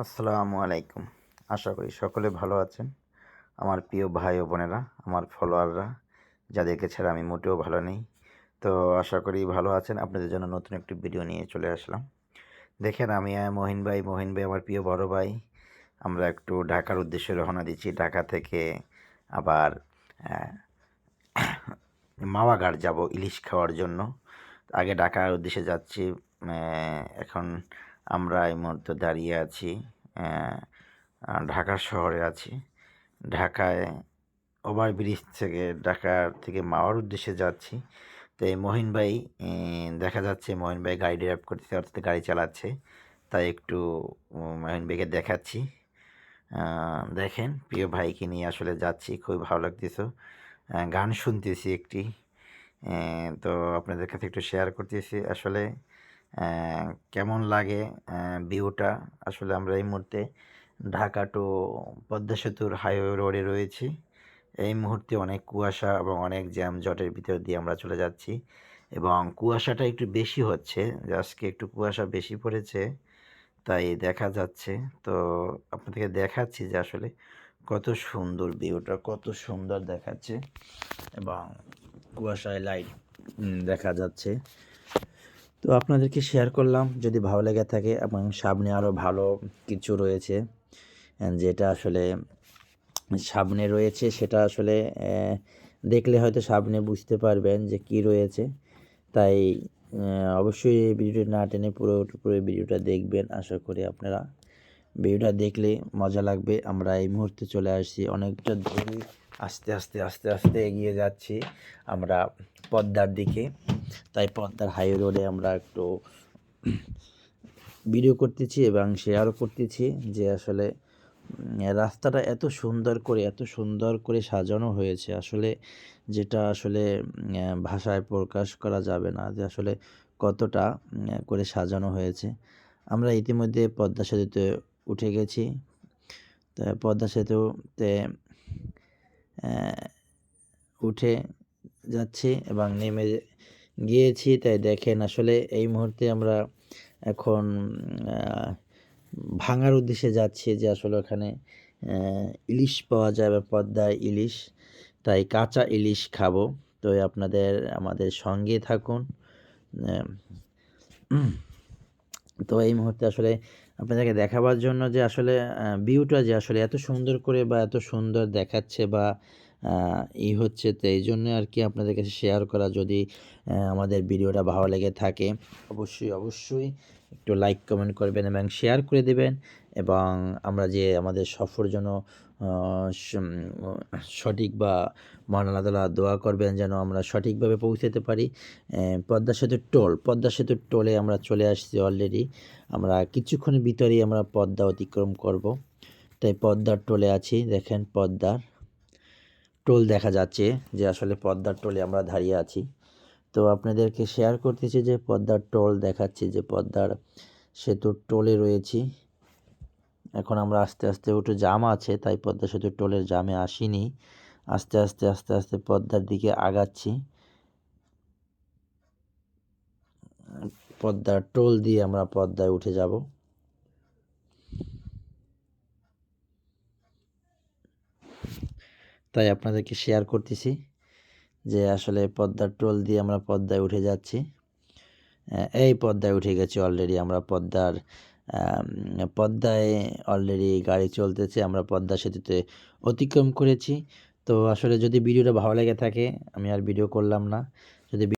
আসসালামু আলাইকুম। আশা করি সকলে ভালো আছেন। আমার প্রিয় ভাই ও বোনেরা, আমার ফলোয়াররা, যাদেরকে ছাড়া আমি মোটেও ভালো নেই। তো আশা করি ভালো আছেন। আপনাদের জন্য নতুন একটি ভিডিও নিয়ে চলে আসলাম। দেখেন, আমি মহিন ভাই মহিন ভাই আমার প্রিয় বড় ভাই। আমরা একটু ঢাকার উদ্দেশ্যে রওনা দিচ্ছি। ঢাকা থেকে আবার মাওয়াঘাট যাব ইলিশ খাওয়ার জন্য। আগে ঢাকার উদ্দেশ্যে যাচ্ছি এখন আমরা এই মুহূর্তে দাঁড়িয়ে আছি ঢাকা শহরে আছি। ঢাকায় ওভারব্রিজ থেকে ঢাকার থেকে মাওয়ার উদ্দেশ্যে যাচ্ছি। তো এই মহিন ভাই দেখা যাচ্ছে মহিন ভাই গাড়ি ড্রাইভ করতেছে, অর্থাৎ গাড়ি চালাচ্ছে। তাই একটু মহিন ভাইকে দেখাচ্ছি। দেখেন, প্রিয় ভাইকে নিয়ে আসলে যাচ্ছি, খুবই ভালো লাগতেছে। গান শুনতেছি একটি। তো আপনাদের কাছে একটু শেয়ার করতেছি। আসলে কেমন লাগে ভিউটা? আসলে আমরা এই মুহূর্তে ঢাকা টু পদ্মা সেতুর হাইওয়ে রোডে রয়েছি। এই মুহূর্তে অনেক কুয়াশা এবং অনেক জ্যাম জটের ভিতর দিয়ে আমরা চলে যাচ্ছি এবং কুয়াশাটা একটু বেশি হচ্ছে, আজকে একটু কুয়াশা বেশি পড়েছে, তাই দেখা যাচ্ছে। তো আপনাদেরকে দেখাচ্ছি যে আসলে কত সুন্দর ভিউটা, কত সুন্দর দেখাচ্ছে এবং কুয়াশায় লাইট দেখা যাচ্ছে। তো আপনাদেরকে শেয়ার করলাম, যদি ভালো লেগে থাকে এবং সামনে আরও ভালো কিছু রয়েছে যেটা আসলে সামনে রয়েছে সেটা আসলে দেখলে হয়তো সামনে বুঝতে পারবেন যে কি রয়েছে। তাই অবশ্যই এই ভিডিওটি না টেনে পুরো পুরো ভিডিওটা দেখবেন, আশা করি আপনারা। ভিডিওটা দেখলে মজা লাগবে। আমরা এই মুহূর্তে চলে আসছি। অনেকটা দূরে আস্তে আস্তে আস্তে আস্তে এগিয়ে যাচ্ছি। আমরা পদ্মার দিকে। তাই পদ্মার হাই রোডে আমরা একটু ভিডিও করতেছি এবং শেয়ারও করতেছি যে আসলে রাস্তাটা এত সুন্দর করে, এত সুন্দর করে সাজানো হয়েছে। আসলে যেটা আসলে ভাষায় প্রকাশ করা যাবে না যে আসলে কতটা করে সাজানো হয়েছে। আমরা ইতিমধ্যে পদ্মা সেতুতে উঠে গেছি। পদ্মা সেতুতে উঠে যাচ্ছি এবং নেমে গিয়েছি। তাই দেখেন আসলে এই মুহূর্তে আমরা এখন ভাঙার উদ্দেশ্যে যাচ্ছি যে আসলে ওখানে ইলিশ পাওয়া যায় বা পদ্মায় ইলিশ। তাই কাঁচা ইলিশ খাব। তো আপনাদের, আমাদের সঙ্গে থাকুন। তো এই মুহূর্তে আসলে আপনাদেরকে দেখাবার জন্য যে আসলে ভিউটা যে আসলে এত সুন্দর করে বা এত সুন্দর দেখাচ্ছে বা ই হচ্ছে তো এই জন্য আর কি আপনাদের কাছে শেয়ার করা। যদি আমাদের ভিডিওটা ভালো লেগে থাকে, অবশ্যই অবশ্যই একটু লাইক কমেন্ট করবেন এবং শেয়ার করে দেবেন এবং আমরা যে আমাদের সফর জন্য সঠিক বা মহান আল্লাহ তাআলা দোয়া করবেন যেন আমরা সঠিকভাবে পৌঁছাতে পারি। পদ্মা সেতুর টোল, পদ্মা সেতুর টোলে আমরা চলে আসছি অলরেডি আমরা কিছুক্ষণের ভিতরেই আমরা পদ্মা অতিক্রম করব। তাই পদ্মার টোলে আছি, দেখেন পদ্মার। টোল দেখা যাচ্ছে যে আসলে পদ্মার টোলে আমরা দাঁড়িয়ে আছি। তো আপনাদেরকে শেয়ার করতেছি যে পদ্মার টোল দেখাচ্ছি যে পদ্মার সেতুর টোলে রয়েছি। এখন আমরা আস্তে আস্তে একটু জাম আছে, তাই পদ্মা সেতুর টোলের জামে আসিনি। আস্তে আস্তে আস্তে আস্তে পদ্মার দিকে আগাচ্ছি। পদ্মার টোল দিয়ে আমরা পদ্মায় উঠে যাব। তাই আপনাদেরকে শেয়ার করতেছি যে আসলে পদ্মার টোল দিয়ে আমরা পদ্মায় উঠে যাচ্ছি। এই পদ্মায় উঠে গেছি অলরেডি আমরা পদ্মার পদ্মায় অলরেডি গাড়ি চলতেছে, আমরা পদ্মা সেতুতে অতিক্রম করেছি। তো আসলে যদি ভিডিওটা ভালো লেগে থাকে, আমি আর ভিডিও করলাম না। যদি